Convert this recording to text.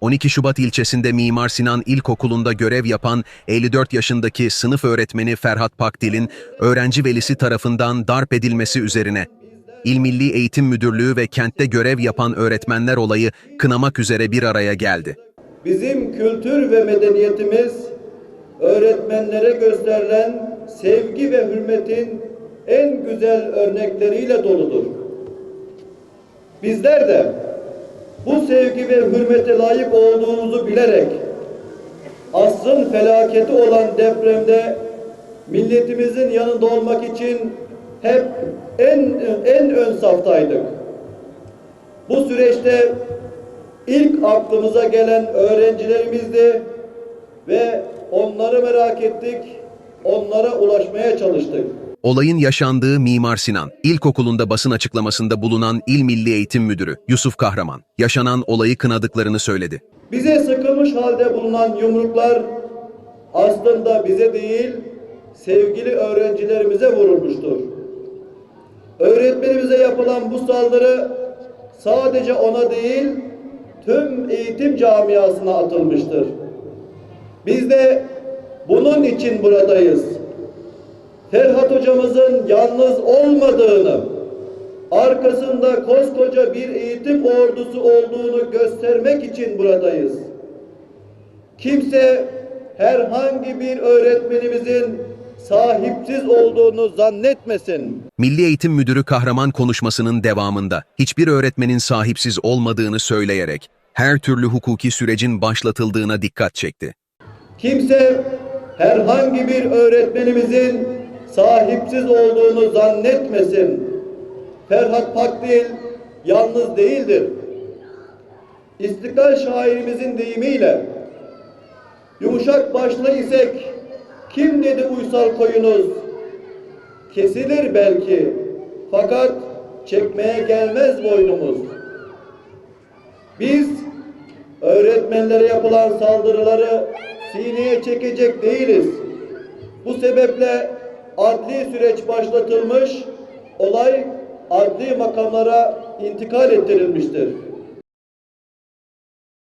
12 Şubat ilçesinde Mimar Sinan İlkokulu'nda görev yapan 54 yaşındaki sınıf öğretmeni Ferhat Pakdil'in öğrenci velisi tarafından darp edilmesi üzerine İl Milli Eğitim Müdürlüğü ve kentte görev yapan öğretmenler olayı kınamak üzere bir araya geldi. Bizim kültür ve medeniyetimiz öğretmenlere gösterilen sevgi ve hürmetin en güzel örnekleriyle doludur. Bizler de bu sevgi ve hürmete layık olduğumuzu bilerek asrın felaketi olan depremde milletimizin yanında olmak için hep en en ön saftaydık. Bu süreçte ilk aklımıza gelen öğrencilerimizdi ve onları merak ettik, onlara ulaşmaya çalıştık. Olayın yaşandığı Mimar Sinan, İlkokulu'nda basın açıklamasında bulunan İl Milli Eğitim Müdürü Yusuf Kahraman, yaşanan olayı kınadıklarını söyledi. Bize sıkılmış halde bulunan yumruklar aslında bize değil, sevgili öğrencilerimize vurulmuştur. Öğretmenimize yapılan bu saldırı sadece ona değil, tüm eğitim camiasına atılmıştır. Biz de bunun için buradayız. Ferhat hocamızın yalnız olmadığını, arkasında koskoca bir eğitim ordusu olduğunu göstermek için buradayız. Kimse herhangi bir öğretmenimizin sahipsiz olduğunu zannetmesin. Milli Eğitim Müdürü Kahraman konuşmasının devamında hiçbir öğretmenin sahipsiz olmadığını söyleyerek her türlü hukuki sürecin başlatıldığına dikkat çekti. Kimse herhangi bir öğretmenimizin sahipsiz olduğunu zannetmesin. Ferhat Pakdil yalnız değildir. İstiklal şairimizin deyimiyle yumuşak başlı isek kim dedi uysal koyunuz? Kesilir belki fakat çekmeye gelmez boynumuz. Biz öğretmenlere yapılan saldırıları sineye çekecek değiliz. Bu sebeple adli süreç başlatılmış, olay adli makamlara intikal ettirilmiştir.